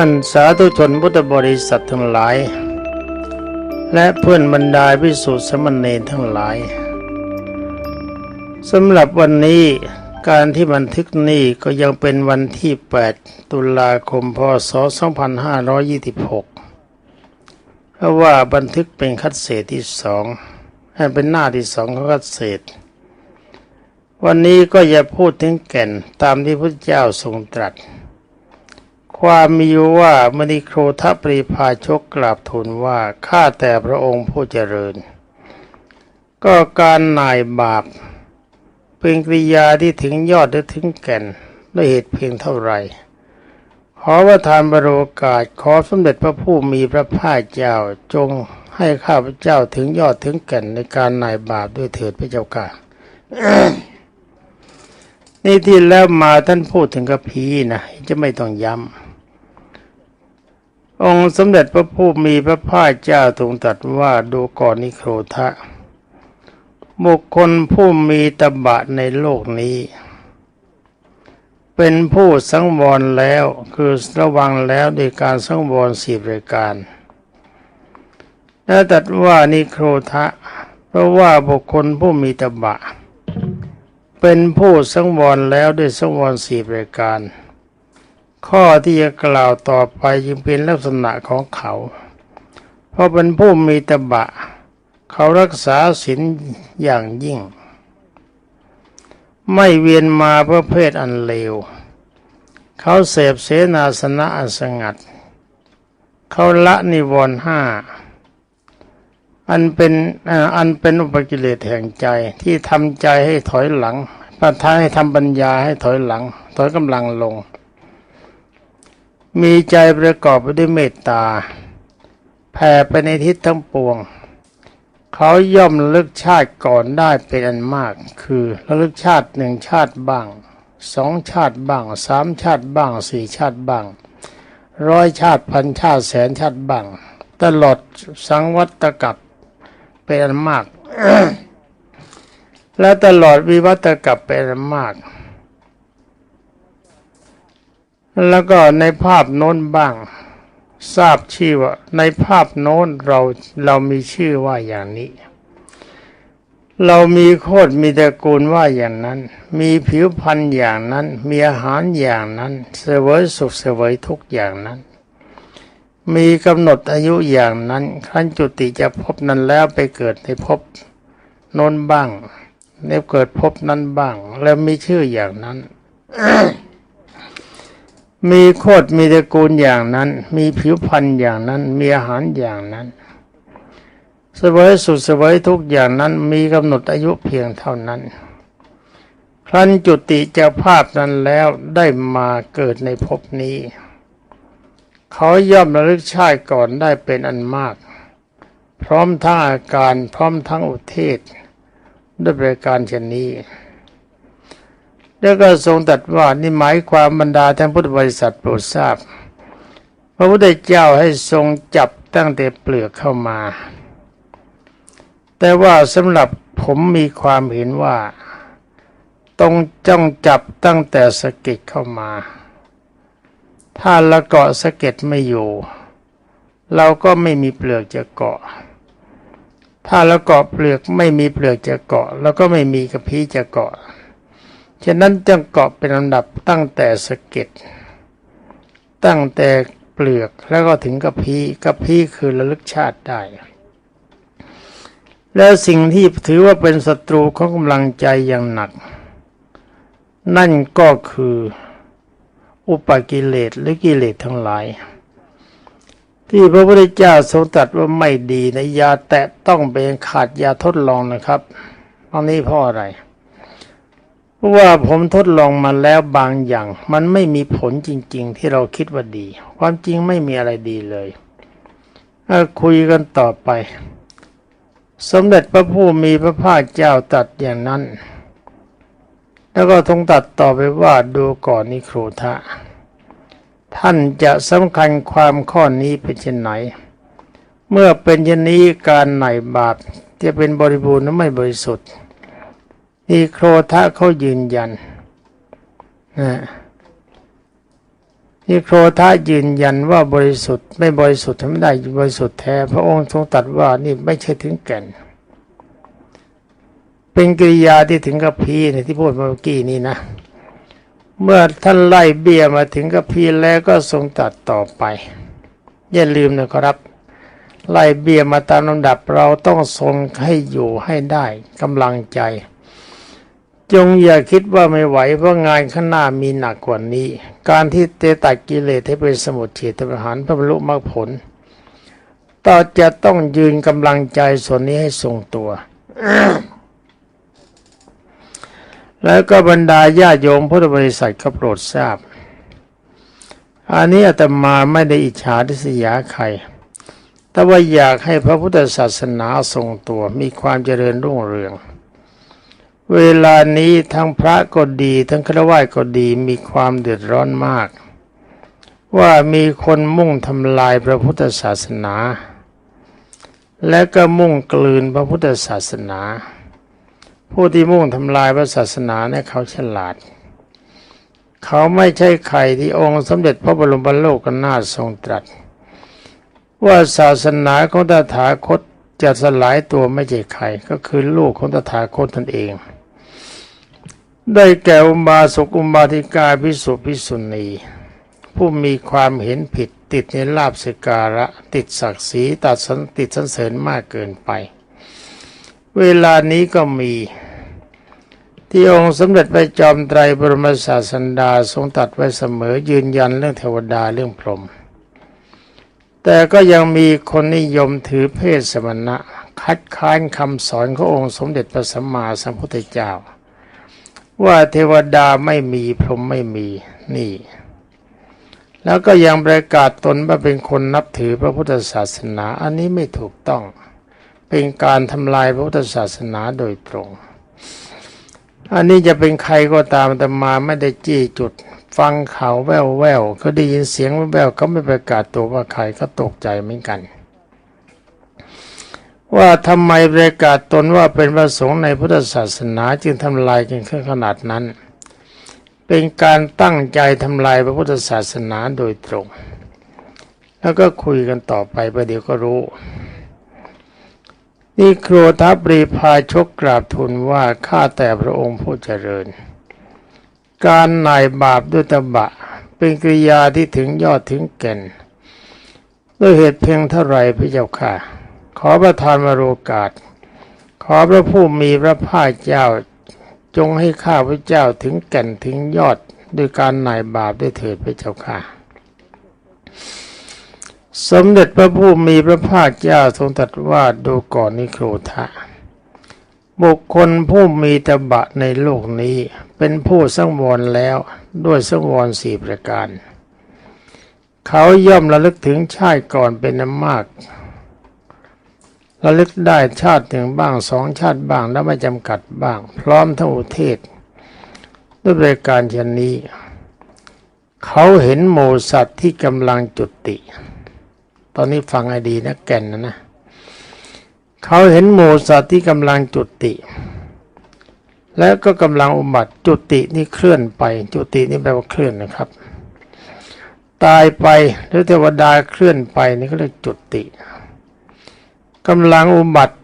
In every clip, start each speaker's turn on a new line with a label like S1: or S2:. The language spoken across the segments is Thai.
S1: ท่านสาธุชนพุทธบริษัททั้งหลาย และเพื่อนบรรดาพิสุทธิสมณเณรทั้งหลายสำหรับวันนี้การที่บันทึกนี้ก็ยังเป็นวันที่ 8 ตุลาคมพศ 2526 เพราะว่าบันทึกเป็นคัดเศษที่สองให้เป็นหน้าที่สองของคัดเศษ วันนี้ก็อย่าพูดถึงแก่นตามที่พระเจ้าทรงตรัส ความมีอยู่ว่ามณีโครทปรีพาชกกราบทูลว่าข้าแต่พระองค์ผู้เจริญ ก็การนายบาปเป็นกริยาที่ถึงยอดและถึงแก่นด้วยเหตุเพียงเท่าไรขอประทานบรโอกาสขอสมเด็จพระผู้มีพระภาคเจ้าจงให้ข้าพเจ้าถึงยอดถึงแก่นในการนายบาปด้วยเถิดพระเจ้าค่ะนี่ที่แล้วมาท่านพูดถึงกระพีนะจะไม่ต้องย้ำ องค์สมเด็จพระผู้มีพระภาคเจ้าทรงตรัสว่าดูก่อนนิโครทะ บุคคลผู้มีตบะในโลกนี้ เป็นผู้สังวรแล้วคือระวังแล้วโดยการสังวรสี่ประการ และตรัสว่านิโครทะ เพราะว่าบุคคลผู้มีตบะ เป็นผู้สังวรแล้วด้วยสังวรสี่ประการ ข้อที่จะกล่าวต่อไปจึงเป็นลักษณะของเขา เพราะเป็นผู้มีตบะ เขารักษาศีลอย่างยิ่ง ไม่เวียนมาเพื่อเพศอันเลว เขาเสพเสนาสนะอันสงัด เขาละนิวรณ์ห้าอันเป็นอันเป็นอุปกิเลสแห่งใจที่ทำใจให้ถอยหลังประทาให้ทำปัญญาให้ถอยหลัง ถอยกำลังลง มีใจประกอบไปด้วยเมตตา แผ่ไปในทิศทั้งปวง เขาย่อมลึกชาติก่อนได้เป็นอันมาก คือระลึกชาติหนึ่งชาติบ้างสองชาติบ้างสามชาติบ้างสี่ชาติบ้างร้อยชาติพันชาติแสนชาติบ้าง ตลอดสังวัตกับเป็นอันมาก และตลอดวิวัตกับเป็นอันมาก แล้วก็ในภาพโน้นบ้าง ทราบชื่อว่า ในภาพโน้นเราเรามีชื่อว่าอย่างนี้ เรามีโคตรมีตระกูลว่าอย่างนั้น มีผิวพรรณอย่างนั้น มีอาหารอย่างนั้น เสวยสุขเสวยทุกอย่างนั้นมีกำหนดอายุอย่างนั้นครั้นจุติจะพบนั้นแล้วไปเกิดในภพโน้นบ้างในเกิดภพนั้นบ้าง แล้วมีชื่ออย่างนั้น มีโคตรมีตระกูลอย่างนั้น มีผิวพรรณอย่างนั้น มีอาหารอย่างนั้นสวยสุขเสวยทุกอย่างนั้นมีกำหนดอายุเพียงเท่านั้น ครั้นจุติจากภาพนั้นแล้วได้มาเกิดในภพนี้ เขาย่อมระลึกชาติก่อนได้เป็นอันมาก พร้อมทั้งอาการพร้อมทั้งอุเทศ ด้วยประการเช่นนี้ แล้วก็ทรงตรัสว่านี่หมายความบรรดาท่านพุทธบริษัทโปรดทราบ พระพุทธเจ้าให้ทรงจับตั้งแต่เปลือกเข้ามา แต่ว่าสำหรับผมมีความเห็นว่า ต้องจ้องจับตั้งแต่สะเก็ดเข้ามา ถ้าละเกาะสะเก็ดไม่อยู่ เราก็ไม่มีเปลือกจะเกาะ ถ้าละเกาะเปลือกไม่มีเปลือกจะเกาะ แล้วก็ไม่มีกระพี้จะเกาะ ฉะนั้นจึงเกาะเป็นลำดับตั้งแต่สะเก็ดตั้งแต่เปลือกแล้วก็ถึงกระพี้กระพี้คือระลึกชาติได้ แล้วสิ่งที่ถือว่าเป็นศัตรูของกำลังใจอย่างหนัก นั่นก็คืออุปกิเลสหรือกิเลสทั้งหลาย ที่พระพุทธเจ้าทรงตรัสว่าไม่ดีนะยาแตะต้องเป็นขาดยาทดลองนะครับตอนนี้เพราะอะไร ว่าผมทดลองมาแล้วบางอย่าง มันไม่มีผลจริง ๆ ที่เราคิดว่าดี ความจริงไม่มีอะไรดีเลยเคุยกันต่อไป สมเด็จพระผู้มีพระภาคเจ้าตรัสอย่างนั้น แล้วก็ทรงตัดต่อไปว่าดูก่อนนิโครทะท่านจะสำคัญความข้อนี้เป็นเช่นไหน เมื่อเป็นเช่นนี้การไหนบาปจะเป็นบริบูรณ์หรือไม่บริสุทธิ์ นิโครทะเขายืนยันนี่โครธายืนยันว่าบริสุทธิ์ ไม่บริสุทธิ์ทำไม่ได้บริสุทธิ์แท้ พระองค์ทรงตรัสว่านี่ไม่ใช่ถึงแก่น เป็นกิริยาที่ถึงกับพีในที่พูดเมื่อกี้นี้นะ เมื่อท่านไล่เบี้ยมาถึงกับพีแล้วก็ทรงตรัสต่อไป อย่าลืมนะครับไล่เบี้ยมาตามลำดับเราต้องทรงให้อยู่ให้ได้กำลังใจ จงอย่าคิดว่าไม่ไหวเพราะงานข้างหน้ามีหนักกว่านี้ การที่เตตัดกิเลสให้เป็นสมุทเฉทประหารพื่อบรรลุมรรคผล ต่อจะต้องยืนกำลังใจส่วนนี้ให้ทรงตัว แล้วก็บรรดาญาโยมพุทธบริษัทก็โปรดทราบ อันนี้อาตมาไม่ได้อิจฉาทิษยาใคร แต่ว่าอยากให้พระพุทธศาสนาทรงตัวมีความเจริญรุ่งเรือง เวลานี้ทั้งพระก็ดี ทั้งฆราวาสก็ดีมีความเดือดร้อนมาก ว่ามีคนมุ่งทำลายพระพุทธศาสนา และก็มุ่งกลืนพระพุทธศาสนา ผู้ที่มุ่งทำลายพระศาสนาเนี่ยเขาฉลาด เขาไม่ใช่ใครที่องค์สมเด็จพระบรมโลกนาถทรงตรัส ว่าศาสนาของตถาคตจะสลายตัวไม่ใช่ใครก็คือลูกของตถาคตตนเอง ได้แก่อุบาสกอุบาสิกาพิสุพิสุณี ผู้มีความเห็นผิดติดในลาบสการะ ติดศักดิ์ศรีตัดสันติดสันเสริญมากเกินไป เวลานี้ก็มี ที่องค์สมเด็จพระจอมไตรบรมศาสันดาทรงตัดไว้เสมอยืนยันเรื่องเทวดาเรื่องพรหมแต่ก็ยังมีคนนิยมถือเพศสมณะ คัดค้านคำสอนขององค์สมเด็จพระสัมมาสัมพุทธเจ้า ว่าเทวดาไม่มีพรหมไม่มีนี่ แล้วก็ยังประกาศตนว่าเป็นคนนับถือพระพุทธศาสนา อันนี้ไม่ถูกต้อง เป็นการทำลายพระพุทธศาสนาโดยตรง อันนี้จะเป็นใครก็ตามแต่มาไม่ได้จี้จุด ฟังเขาแววแววๆก็ได้ยินเสียงแววๆก็ไม่ประกาศตัวว่าใครก็ตกใจเหมือนกัน ว่าทำไมประกาศตนว่าเป็นพระสงฆ์ในพุทธศาสนาจึงทำลายกันขึ้นขนาดนั้น เป็นการตั้งใจทำลายพระพุทธศาสนาโดยตรง แล้วก็คุยกันต่อไปประเดี๋ยวก็รู้ นี่ครทัปรีพาชกกราบทูลว่าข้าแต่พระองค์ผู้เจริญ การนายบาปด้วยตบะ เป็นกิริยาที่ถึงยอดถึงแก่น ด้วยเหตุเพียงเท่าไรพระเจ้าค่ะ ขอประทานวโรกาส ขอพระผู้มีพระภาคเจ้า จงให้ข้าพระเจ้าถึงแก่นถึงยอดด้วยการหน่ายบาปด้วยเถิดพระเจ้าค่ะ สมเด็จพระผู้มีพระภาคเจ้าทรงตรัสว่าดูก่อนนิโครธะบุคคลผู้มีตบะในโลกนี้เป็นผู้สังวรแล้วด้วยสังวรสี่ประการ เขาย่อมระลึกถึงชาติก่อนเป็นอันมาก ระลึกได้ชาติหนึ่งบ้างสองชาติบ้างและไม่จำกัดบ้าง พร้อมทั้งอุเทศ ด้วยราการเช่นนี้ เขาเห็นหมูสัตว์ที่กำลังจุติ ตอนนี้ฟังให้ดีนะแก่นนะนะ เขาเห็นหมูสัตว์ที่กำลังจุติ แล้วก็กำลังอุบัติจุตินี่เคลื่อนไป จุตินี่แปลว่าเคลื่อนนะครับ ตายไปหรือเทวดาเคลื่อนไปนี่ก็เรียกจุติ กำลังอุบัติ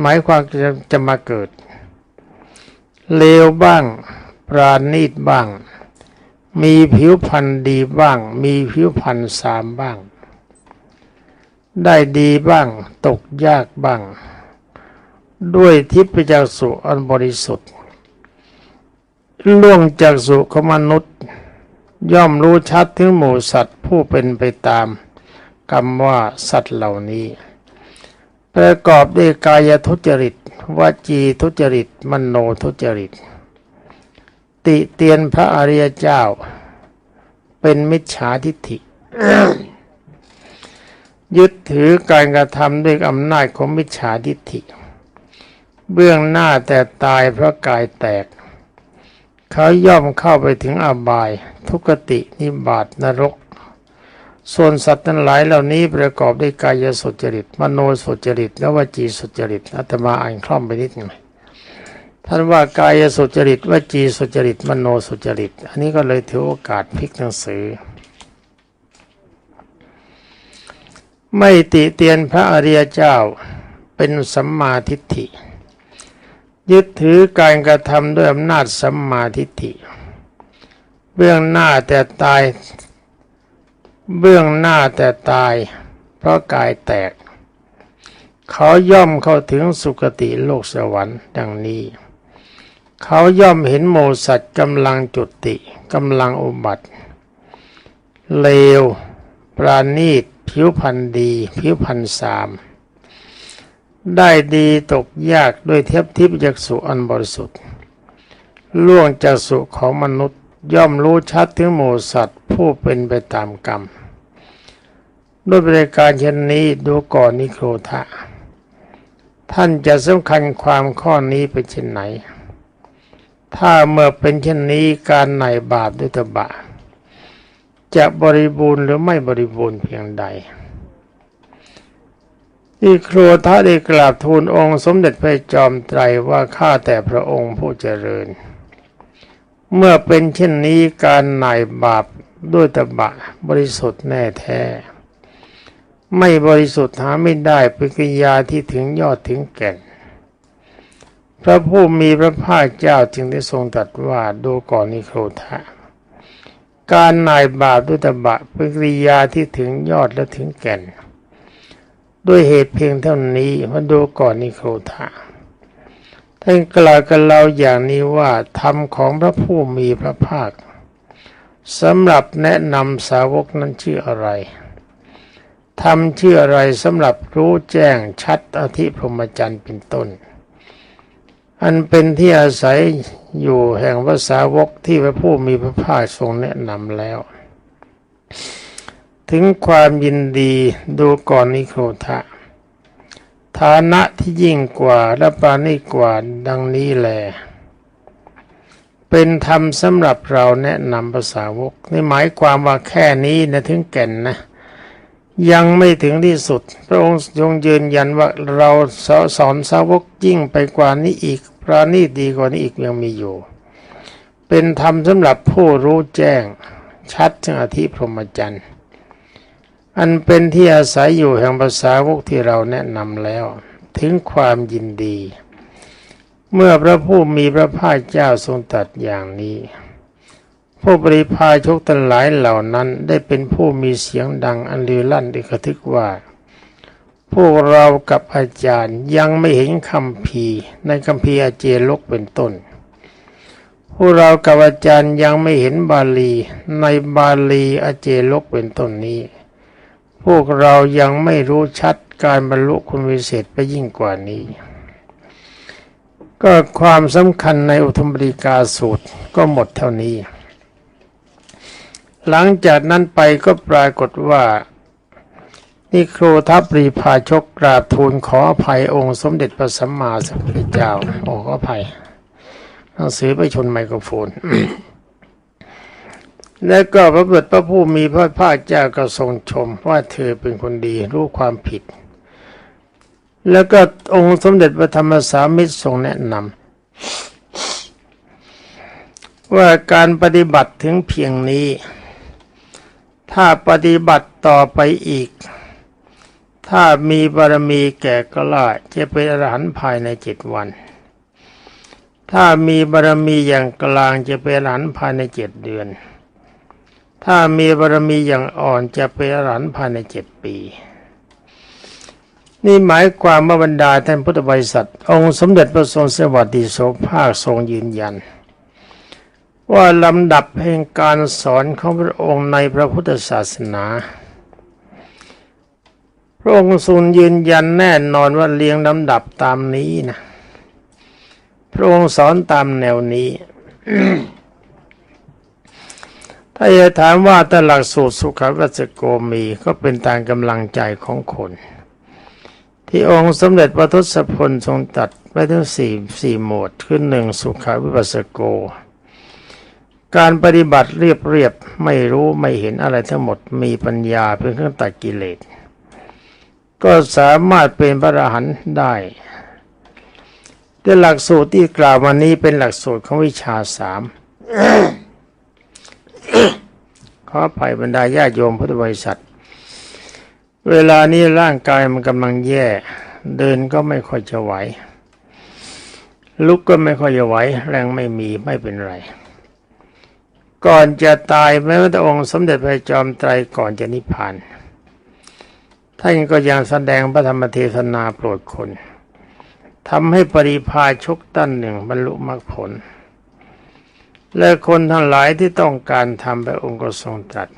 S1: หมายความจะจะมาเกิด เลวบ้าง ปราณีตบ้าง มีผิวพรรณดีบ้าง มีผิวพรรณสามบ้าง ได้ดีบ้าง ตกยากบ้าง ด้วยทิพยจักสุอันบริสุทธิ์ ล่วงจากสุของมนุษย์ ย่อมรู้ชัดถึงหมู่สัตว์ผู้เป็นไปตามคำว่าสัตว์เหล่านี้ ประกอบด้วยกายทุจริตวจีทุจริต มโนทุจริต ติเตียนพระอริยเจ้า เป็นมิจฉาทิฏฐิ ยึดถือการกระทำด้วยอำนาจของมิจฉาทิฏฐิ เบื้องหน้าแต่ตายเพราะกายแตก เขาย่อมเข้าไปถึงอบาย ทุกตินิบาตนรก ส่วนสัตว์ทั้งหลายเหล่านี้ประกอบด้วยกายสุจริต มโนสุจริตและวจีสุจริตอาตมาอ่านคล่อมไปนิดหนึ่งท่านว่ากายสุจริตวจีสุจริต มโนสุจริต อันนี้ก็เลยถือโอกาสพลิกหนังสือ ไม่ติเตียนพระอริยเจ้าเป็นสัมมาทิฏฐิ ยึดถือการกระทำด้วยอำนาจสัมมาทิฏฐิ เบื้องหน้าแต่ตาย เบื้องหน้าแต่ตายเพราะกายแตก เขาย่อมเข้าถึงสุคติโลกสวรรค์ดังนี้ เขาย่อมเห็นโมสัตกำลังจุติกำลังอุบัติ เลว ปราณีต ผิวพันธ์ดี ผิวพันธ์สาม ได้ดีตกยากด้วยเทียบทิพยักษุอันบริสุทธิ์ล่วงจากสุของมนุษย์ ย่อมรู้ชัดถึงโมสัตว์ผู้เป็นไปตามกรรม ด้วยบริการเช่นนี้ดูก่อนนิโครธะ ท่านจะสำคัญความข้อนี้เป็นเช่นไหน ถ้าเมื่อเป็นเช่นนี้การไหนบาปด้วยตบะ จะบริบูรณ์หรือไม่บริบูรณ์เพียงใดที่ครัวทะได้กราบทูลองค์สมเด็จพระจอมไตรว่าข้าแต่พระองค์ผู้เจริญ เมื่อเป็นเช่นนี้การหน่ายบาปด้วยตบะบริสุทธิ์แน่แท้ ไม่บริสุทธิ์หาไม่ได้เป็นกิริยาที่ถึงยอดถึงแก่น พระผู้มีพระภาคเจ้าจึงได้ทรงตรัสว่าดูก่อนนิโครธะการนายบาปด้วยตบะเป็นกิริยาที่ถึงยอดและถึงแก่น ด้วยเหตุเพียงเท่านี้มาดูก่อนนิโครธา ท่านกล่าวกับเราอย่างนี้ว่าธรรมของพระผู้มีพระภาคสำหรับแนะนำสาวกนั้นชื่ออะไรธรรมชื่ออะไรสำหรับรู้แจ้งชัดอธิพรหมจรรย์เป็นต้น อันเป็นที่อาศัยอยู่แห่งภาษาวกที่พระผู้มีพระภาคทรงแนะนำแล้ว ถึงความยินดีดูก่อนนิโครธะ ฐานะที่ยิ่งกว่าและปราณีกว่าดังนี้แลเป็นธรรมสำหรับเราแนะนำภาษาวกนี่หมายความว่าแค่นี้นะถึงแก่นนะ ยังไม่ถึงที่สุด พระองค์ทรงยืนยันว่าเราสอนสาวกยิ่งไปกว่านี้อีกปราณีตดีกว่านี้อีกยังมีอยู่ เป็นธรรมสำหรับผู้รู้แจ้งชัดถึงอธิพรหมจรรย์ อันเป็นที่อาศัยอยู่แห่งภาษาวกที่เราแนะนำแล้ว ถึงความยินดี เมื่อพระผู้มีพระภาคเจ้าทรงตรัสอย่างนี้ ผู้บริพาชกทั้งหลายเหล่านั้นได้เป็นผู้มีเสียงดังอันลือลั่นได้กระทึกว่า พวกเรากับอาจารย์ยังไม่เห็นคำพีในคำพีอาเจลกเป็นต้นพวกเรากับอาจารย์ยังไม่เห็นบาลีในบาลีอาเจลกเป็นต้นนี้ พวกเรายังไม่รู้ชัดการบรรลุคุณวิเศษไปยิ่งกว่านี้ ก็ความสำคัญในอุทมบริกาสูตรก็หมดเท่านี้ หลังจากนั้นไปก็ปรากฏว่านี่ครูทัพรีพาชกกราบทูลขออภัยองค์สมเด็จพระสัมมาสัมพุทธเจ้าโอ้ขออภัยหนังสือไปชนไมโครโฟน แล้วก็พระบุตรพระผู้มีพระภาคเจ้าก็ทรงชมว่าเธอเป็นคนดีรู้ความผิด แล้วก็องค์สมเด็จพระธรรมสามิตรทรงแนะนำว่าการปฏิบัติถึงเพียงนี้ ถ้าปฏิบัติต่อไปอีก ถ้ามีบารมีแก่กล้าจะเป็นอรหันต์ภายในเจ็ดวัน ถ้ามีบารมีอย่างกลางจะเป็นอรหันต์ภายในเจ็ดเดือน ถ้ามีบารมีอย่างอ่อนจะเป็นอรหันต์ภายในเจ็ดปี นี่หมายความว่าบรรดาท่านพุทธบริษัท องค์สมเด็จพระทรงสวัสดิโสภาคทรงยืนยัน ว่าลำดับแห่งการสอนของพระองค์ในพระพุทธศาสนา พระองค์ทรงยืนยันแน่นอนว่าเรียงลำดับตามนี้นะพระองค์สอนตามแนวนี้ ถ้าจะถามว่าแต่หลักสูตรสุขวัจโกมีก็เป็นตามกำลังใจของคน ที่องค์สมเด็จพระทศพลทรงตัดไว้ทั้งสี่สี่หมวดคือหนึ่งสุขวิปัสสโก การปฏิบัติเรียบเรียบไม่รู้ไม่เห็นอะไรทั้งหมดมีปัญญาเป็นเครื่องตัดกิเลสก็สามารถเป็นพระอรหันต์ได้แต่หลักสูตรที่กล่าวมานี้เป็นหลักสูตรของวิชาสาม ขออภัยบรรดาญาโยมพุทธบริษัท เวลานี้ร่างกายมันกำลังแย่ เดินก็ไม่ค่อยจะไหว ลุกก็ไม่ค่อยจะไหว แรงไม่มีไม่เป็นไร ก่อนจะตายแม้ว่าพระองค์สมเด็จพระจอมไตรก่อนจะนิพพานท่านก็ยังแสดงพระธรรมเทศนาโปรดคนทำให้ปริพาชกตั้นหนึ่งบรรลุมรรคผล และคนทั้งหลายที่ต้องการทำไปองค์ก็ทรงตรัส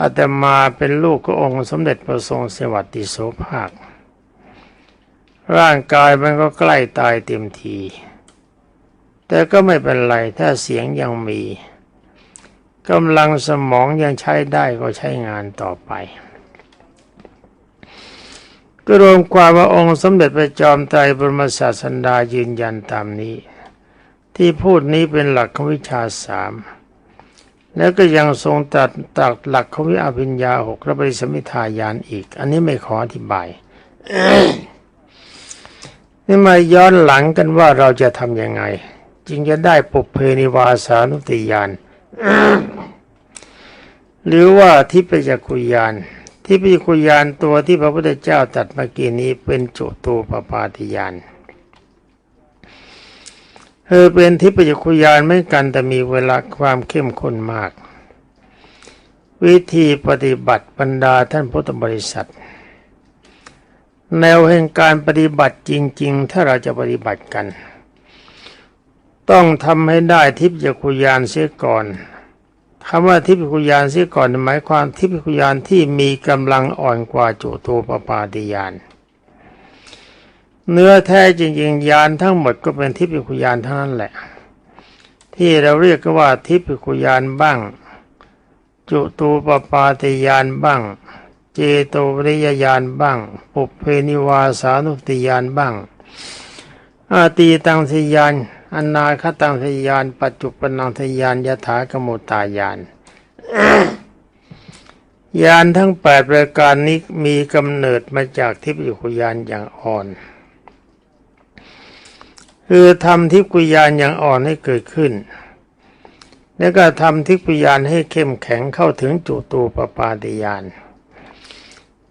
S1: อาตมาเป็นลูกขององค์สมเด็จพระทรงสวัสดิโสภาค ร่างกายมันก็ใกล้ตายเต็มที แต่ก็ไม่เป็นไรถ้าเสียงยังมีกำลังสมองยังใช้ได้ก็ใช้งานต่อไป ก็รวมความว่าองค์สมเด็จพระจอมไตรบรมศาสดายืนยันตามนี้ ที่พูดนี้เป็นหลักของวิชาสามแล้วก็ยังทรงตัดตักหลักของวิอภิญญาหกและปริสมิทายานอีก อันนี้ไม่ขออธิบายนี่มาย้อนหลังกันว่าเราจะทำยังไง จึงจะได้ปุเพนิวาสานุติยานหรือว่าทิพยคุยานทิพยคุยานตัวที่พระพุทธเจ้าตัดเมื่อกี้นี้เป็นจุตูปปาติยาน เออเป็นทิพยคุยานไม่กันแต่มีเวลาความเข้มข้นมาก วิธีปฏิบัติบรรดาท่านพุทธบริษัท แนวแห่งการปฏิบัติจริง ๆ ถ้าเราจะปฏิบัติกัน ต้องทำให้ได้ทิพยคุยานเสียก่อนคำว่าทิพยคุยานเสียก่อนหมายความทิพยคุยานที่มีกำลังอ่อนกว่าจุตูปปาติยาน เนื้อแท้จริงๆยานทั้งหมดก็เป็นทิพยคุยานทั้งนั้นแหละ ที่เราเรียกกันว่าทิพยคุยานบ้าง จุตูปปาติยานบ้าง เจโตปริยญาณบ้าง ปุเพนิวาสานุติยานบ้าง อาตีตังสยานอนาคตังสยาน ปัจจุปนังสยานยถากมุตายานยานทั้งแปดประการนี้มีกำเนิดมาจากทิพยคุยานอย่างอ่อน คือทำทิพยคุยานอย่างอ่อนให้เกิดขึ้น แล้วก็ทำทิพยานให้เข้มแข็งเข้าถึงจุตูปปาติยาน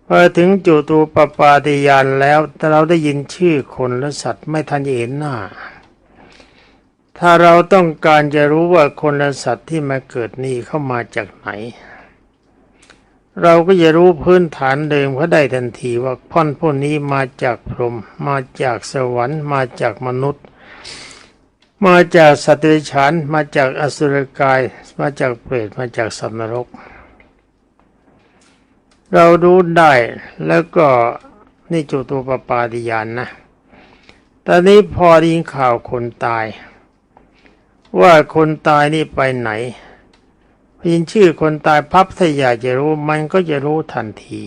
S1: พอถึงจุตูปปาติยานแล้วเราได้ยินชื่อคนและสัตว์ไม่ทันเห็นหน้า ถ้าเราต้องการจะรู้ว่าคนและสัตว์ที่มาเกิดนี่เข้ามาจากไหน เราก็จะรู้พื้นฐานเดิมเขาได้ทันทีว่าพ่อนพวกนี้มาจากพรหมมาจากสวรรค์มาจากมนุษย์ มาจากสัตว์เดรัจฉานมาจากอสุรกาย มาจากเปรตมาจากสัตว์นรก เรารู้ได้แล้วก็นี่จุตูปปาติยานนะ ตอนนี้พอได้ยินข่าวคนตาย ว่าคนตายนี่ไปไหน ยินชื่อคนตายพับถ้าอยากจะรู้มันก็จะรู้ทันที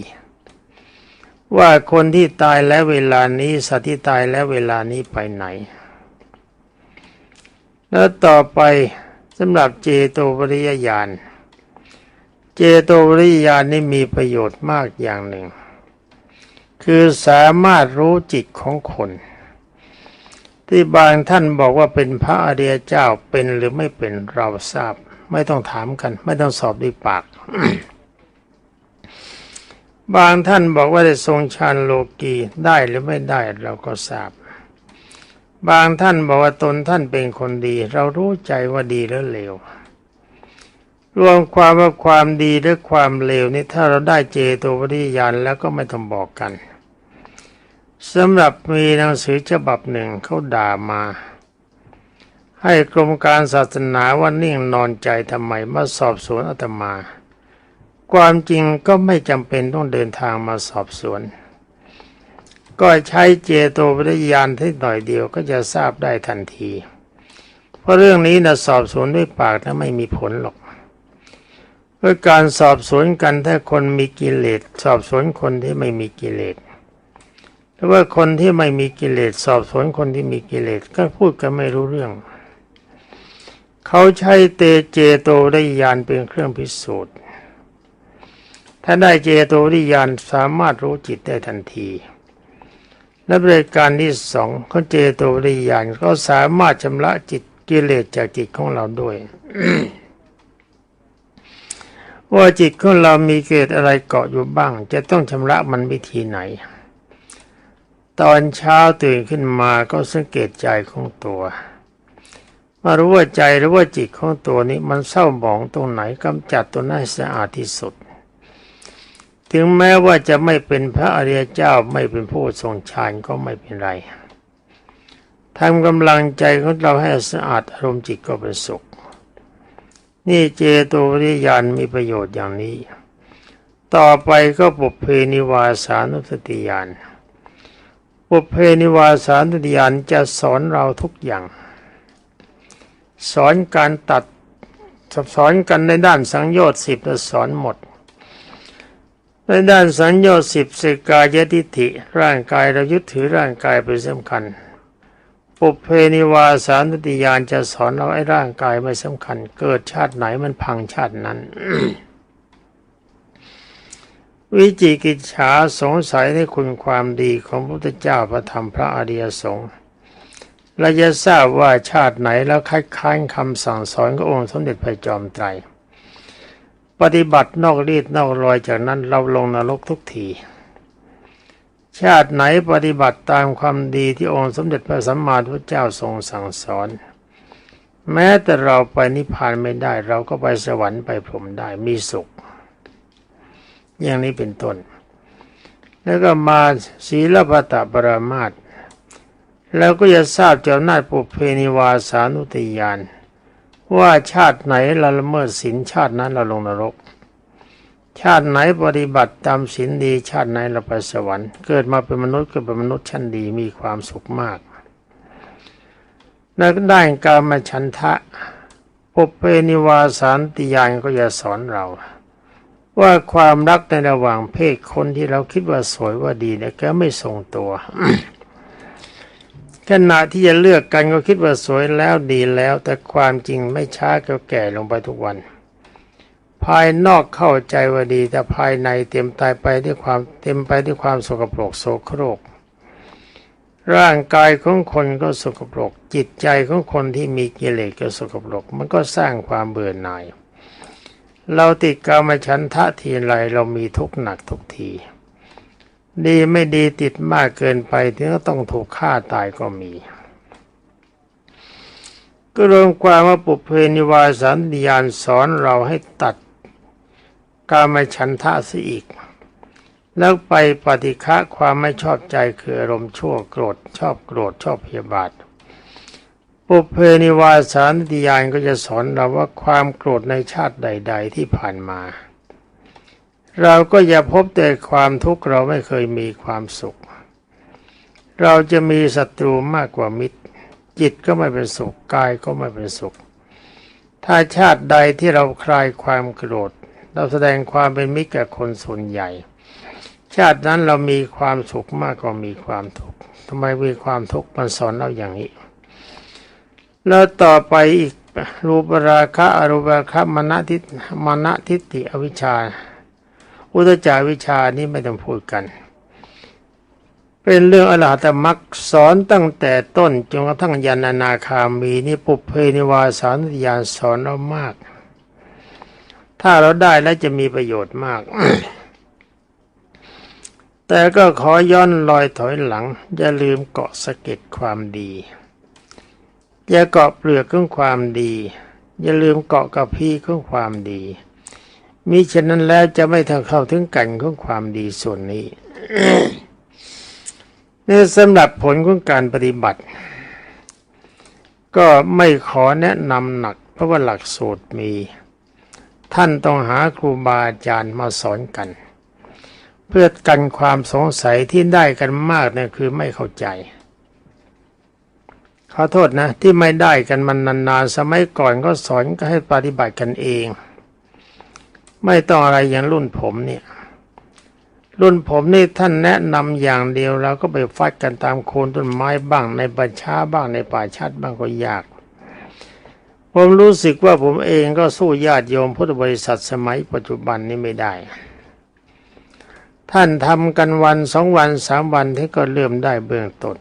S1: ว่าคนที่ตายแล้วเวลานี้สัตว์ที่ตายแล้วเวลานี้ไปไหน แล้วต่อไปสำหรับเจโตปริยญาณเจโตปริยญาณนี่มีประโยชน์มากอย่างหนึ่ง คือสามารถรู้จิตของคน ที่บางท่านบอกว่าเป็นพระอริยเจ้าเป็นหรือไม่เป็นเราทราบ ไม่ต้องถามกัน ไม่ต้องสอบด้วยปาก บางท่านบอกว่าได้ทรงฌานโลกีได้หรือไม่ได้เราก็ทราบ บางท่านบอกว่าตนท่านเป็นคนดี เรารู้ใจว่าดีหรือเลวรวมความว่าความดีหรือความเลวนี่ถ้าเราได้เจโตปริยานแล้วก็ไม่ต้องบอกกันสำหรับมีหนังสือฉบับหนึ่งเขาด่ามา ให้กรมการศาสนาว่านิ่งนอนใจทำไมมาสอบสวนอาตมา ความจริงก็ไม่จำเป็นต้องเดินทางมาสอบสวน ก็ใช้เจโตปริยานที่หน่อยเดียวก็จะทราบได้ทันที เพราะเรื่องนี้นะสอบสวนด้วยปากนะไม่มีผลหรอกเพราะการสอบสวนกันถ้าคนมีกิเลสสอบสวนคนที่ไม่มีกิเลสหรือว่าคนที่ไม่มีกิเลสสอบสวนคนที่มีกิเลสก็พูดกันไม่รู้เรื่อง เขาใช้เตเจโตไดยานเป็นเครื่องพิสูจน์ ถ้าได้เจโตไดยานสามารถรู้จิตได้ทันที และบริการที่สองเขาเจโตไดยานก็สามารถชำระจิตกิเลสจากจิตของเราด้วยว่าจิตของเรามีเกิดอะไรเกาะอยู่บ้าง จะต้องชำระมันวิธีไหน ตอนเช้าตื่นขึ้นมาก็สังเกตใจของตัว มารู้ว่าใจหรือว่าจิตของตัวนี้มันเศร้าหมองตรงไหนกำจัดตัวนั้นให้สะอาดที่สุด ถึงแม้ว่าจะไม่เป็นพระอริยเจ้าไม่เป็นผู้ทรงฌานก็ไม่เป็นไรทำกำลังใจของเราให้สะอาดอารมณ์จิตก็เป็นสุข นี่เจโตวิญญาณมีประโยชน์อย่างนี้ ต่อไปก็ปุเพนิวาสานุสติญาณปุเพนิวาสานุสติญาณจะสอนเราทุกอย่าง สอนการตัดสอนกันในด้านสังโยชน์สิบสอนหมด ในด้านสัญญาสิบสกายทิฏฐิ ร่างกายเรายึดถือร่างกายเป็นสำคัญ ปุเพนิวาสานติยานจะสอนเราไอ้ร่างกายไม่สำคัญ เกิดชาติไหนมันพังชาตินั้น วิจิกิจฉาสงสัยในคุณความดีของพระพุทธเจ้าพระธรรมพระอริยสงฆ์ และจะทราบว่าชาติไหนแล้วคัดค้านคำสั่งสอนขององค์สมเด็จพระจอมไตร ปฏิบัตินอกรีดนอกรอยจากนั้นเราลงนรกทุกที ชาติไหนปฏิบัติตามความดีที่องค์สมเด็จพระสัมมาสัมพุทธเจ้าทรงสั่งสอน แม้แต่เราไปนิพพานไม่ได้ เราก็ไปสวรรค์ไปพรหมได้มีสุข อย่างนี้เป็นต้น แล้วก็มาศีลปตะปรามาต แล้วก็จะทราบจากนาจปุเพนิวาสานุติยานว่าชาติไหนเราละเมิดศีลชาตินั้นเราลงนรก ชาติไหนปฏิบัติตามศีลดีชาติไหนเราไปสวรรค์ เกิดมาเป็นมนุษย์เก็เป็นมนุษย์ชั้นดีมีความสุขมากนักด้านกามฉันทะปุเพนิวาสานติยานก็จะสอนเรา ว่าความรักในระหว่างเพศคนที่เราคิดว่าสวยว่าดีเนี่ยก็ไม่ทรงตัว ขณะที่จะเลือกกันก็คิดว่าสวยแล้วดีแล้ว แต่ความจริงไม่ช้าก็แก่ลงไปทุกวัน ภายนอกเข้าใจว่าดี แต่ภายในเต็มตายไปด้วยความเต็มไปด้วยความสกปรกโสโครก ร่างกายของคนก็สกปรก จิตใจของคนที่มีกิเลสก็สกปรก มันก็สร้างความเบื่อหน่าย เราติดกามฉันทะทีไรเรามีทุกข์หนักทุกที ดีไม่ดีติดมากเกินไปถึงก็ต้องถูกฆ่าตายก็มี ก็รวมความว่าปุเพนิวาสันติยานสอนเราให้ตัดกามฉันทะเสียอีก แล้วไปปฏิฆะความไม่ชอบใจคืออารมณ์ชั่วโกรธชอบโกรธชอบพยาบาทปุเพนิวาสานติยานก็จะสอนเราว่าความโกรธในชาติใด ๆ ที่ผ่านมา เราก็อย่าพบแต่ความทุกข์เราไม่เคยมีความสุข เราจะมีศัตรูมากกว่ามิตร จิตก็ไม่เป็นสุขกายก็ไม่เป็นสุข ถ้าชาติใดที่เราคลายความโกรธ เราแสดงความเป็นมิตรกับคนส่วนใหญ่ ชาตินั้นเรามีความสุขมากกว่ามีความทุกข์ทำไมมีความทุกข์มันสอนเราอย่างนี้ แล้วต่อไปอีกรูปราคะอรูปราคะมณทิมณทิฏฐิอวิชชา อุตจาวิชานี่ไม่ต้องพูดกัน เป็นเรื่องอรหัตมรรคสอนตั้งแต่ต้นจนกระทั่งยันอนาคามีนี่ปุเพนิวาสานุญาณสอนเรามาก ถ้าเราได้แล้วจะมีประโยชน์มาก แต่ก็ขอย้อนลอยถอยหลัง อย่าลืมเกาะสะเก็ดความดีอย่าเกาะเปลือกของความดี อย่าลืมเกาะกับพี่ของความดี มิฉะนั้นแล้วจะไม่ทเข้าถึงกันของความดีส่วนนี้นี่สำหรับผลของการปฏิบัติ ก็ไม่ขอแนะนำหนัก เพราะว่าหลักสูตรมี ท่านต้องหาครูบาอาจารย์มาสอนกัน เพื่อกันความสงสัยที่ได้กันมากเนี่ยคือไม่เข้าใจขอโทษนะที่ไม่ได้กันมันนานๆสมัยก่อนก็สอนก็ให้ปฏิบัติกันเอง ไม่ต้องอะไรอย่างรุ่นผมเนี่ย รุ่นผมนี่ท่านแนะนำอย่างเดียวเราก็ไปฟัดกันตามโคนต้นไม้บ้างในป่าช้าบ้างในป่าชัดบ้างก็ยาก ผมรู้สึกว่าผมเองก็สู้ญาติโยมพุทธบริษัทสมัยปัจจุบันนี้ไม่ได้ ท่านทำกันวันสองวันสามวันที่ก็เริ่มได้เบื้องต้น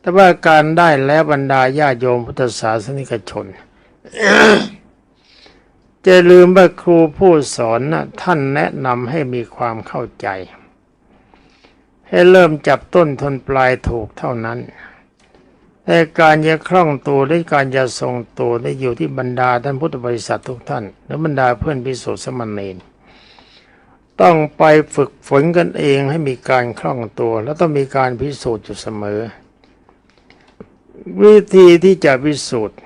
S1: แต่ว่าการได้แล้วบรรดาญาติโยมพุทธศาสนิกชน จะลืมว่าครูผู้สอนนะท่านแนะนำให้มีความเข้าใจ ให้เริ่มจับต้นทนปลายถูกเท่านั้นแต่การจะคล่องตัวและการจะทรงตัวได้อยู่ที่บรรดาท่านพุทธบริษัททุกท่าน และบรรดาเพื่อนพิสุทธิสมณเณรต้องไปฝึกฝนกันเองให้มีการคล่องตัว และต้องมีการพิสูจน์อยู่เสมอ วิธีที่จะพิสูจน์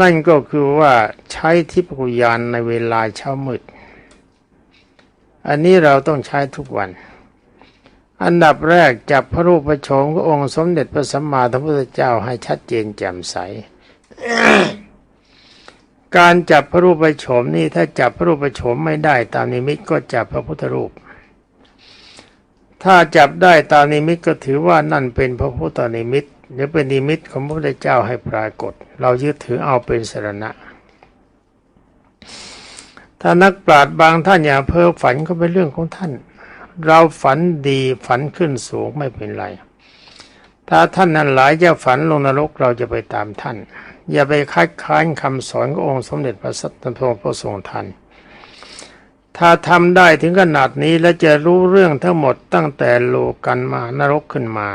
S1: นั่นก็คือว่าใช้ทิพยานในเวลาเช้ามืด อันนี้เราต้องใช้ทุกวัน อันดับแรกจับพระรูปพระโฉมขององค์สมเด็จพระสัมมาสัมพุทธเจ้าให้ชัดเจนแจ่มใส การจับพระรูปพระโฉมนี่ถ้าจับพระรูปพระโฉมไม่ได้ตามนิมิตก็จับพระพุทธรูป ถ้าจับได้ตามนิมิตก็ถือว่านั่นเป็นพระพุทธนิมิต หรือเป็นนิมิตของพระพุทธเจ้าให้ปรากฏ เรายึดถือเอาเป็นสรณะ ถ้านักปราชญ์บางท่านอย่าเพ้อฝันก็เป็นเรื่องของท่าน เราฝันดีฝันขึ้นสูงไม่เป็นไร ถ้าท่านนั้นหลายจะฝันลงนรกเราจะไปตามท่าน อย่าไปคัดค้านคำสอนขององค์สมเด็จพระสัตตพงศ์พระทรงทันถ้าทำได้ถึงขนาดนี้และจะรู้เรื่องทั้งหมดตั้งแต่โลกันมานรกขึ้นมา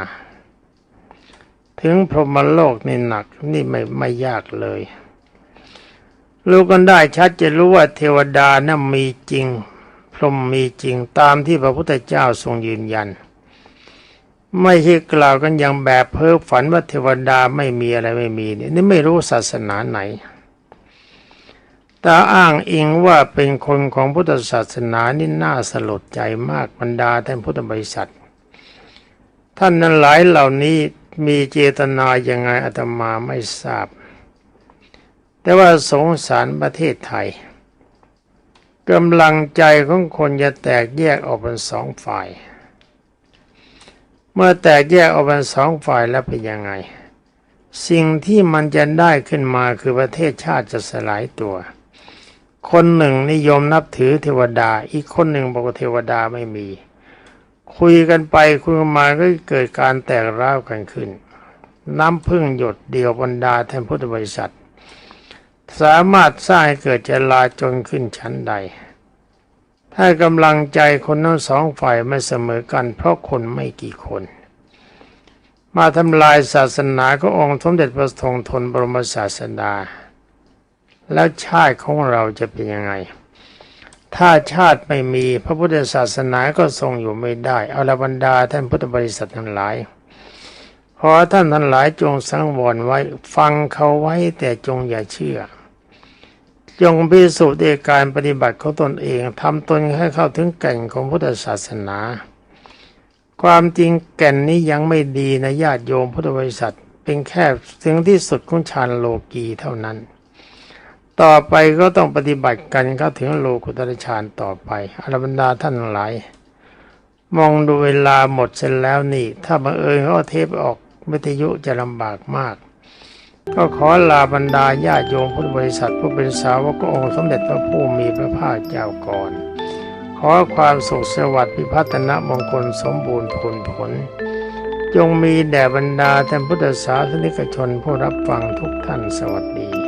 S1: ถึงพรหมโลกนี่หนักนี่ไม่ไม่ยากเลยรู้กันได้ชัดจะรู้ว่าเทวดานั้นมีจริง พรหมมีจริงตามที่พระพุทธเจ้าทรงยืนยัน ไม่ใช่กล่าวกันอย่างแบบเพ้อฝันว่าเทวดาไม่มีอะไรไม่มีเนี่ยนี่ไม่รู้ศาสนาไหนต่อ้างอิงว่าเป็นคนของพุทธศาสนานี่น่าสลดใจมากบรรดาท่านพุทธบริษัท ท่านนั้นหลายเหล่านี้ มีเจตนายังไงอาตมาไม่ทราบ แต่ว่าสงสารประเทศไทยกำลังใจของคนจะแตกแยกออกเป็นสองฝ่าย เมื่อแตกแยกออกเป็นสองฝ่ายแล้วเป็นยังไง สิ่งที่มันจะได้ขึ้นมาคือประเทศชาติจะสลายตัว คนหนึ่งนิยมนับถือเทวดา อีกคนหนึ่งบอกว่าเทวดาไม่มี คุยกันไปคุยกันมาก็เกิดการแตกร้าวกันขึ้น น้ำพึ่งหยดเดียวบรรดาท่านพุทธบริษัท สามารถสร้างให้เกิดเจลาจนขึ้นชั้นใด ถ้ากำลังใจคนทั้งสองฝ่ายไม่เสมอกัน เพราะคนไม่กี่คน มาทำลายศาสนาขององค์สมเด็จพระทรงทนบรมศาสดา แล้วชาติของเราจะเป็นยังไง ถ้าชาติไม่มีพระพุทธศาสนาก็ทรงอยู่ไม่ได้เอาละบรรดาท่านพุทธบริษัททั้งหลายขอท่านทั้งหลายจงสังวรไว้ฟังเขาไว้แต่จงอย่าเชื่อ จงพิสูจน์ด้วยการปฏิบัติของตนเองทำตนให้เข้าถึงแก่นของพุทธศาสนา ความจริงแก่นนี้ยังไม่ดีนะญาติโยมพุทธบริษัทเป็นแค่ถึงที่สุดของฌานโลกีเท่านั้น ต่อไปก็ต้องปฏิบัติกันเข้าถึงโลกุตตรฌานต่อไปอรบรรดาท่านหลาย มองดูเวลาหมดเสร็จแล้วนี่ ถ้าบังเอิญเขาเอเทปออกวิทยุจะลำบากมาก ก็ขอลาบรรดาญาโยมพุทธบริษัทผู้เป็นสาวกองค์สมเด็จพระผู้มีพระภาคเจ้าก่อน ขอความสุขสวัสดิ์พิพัฒนะมงคลสมบูรณ์ผลผล จงมีแด่บรรดาท่านพุทธศาสนิกชนผู้รับฟังทุกท่านสวัสดี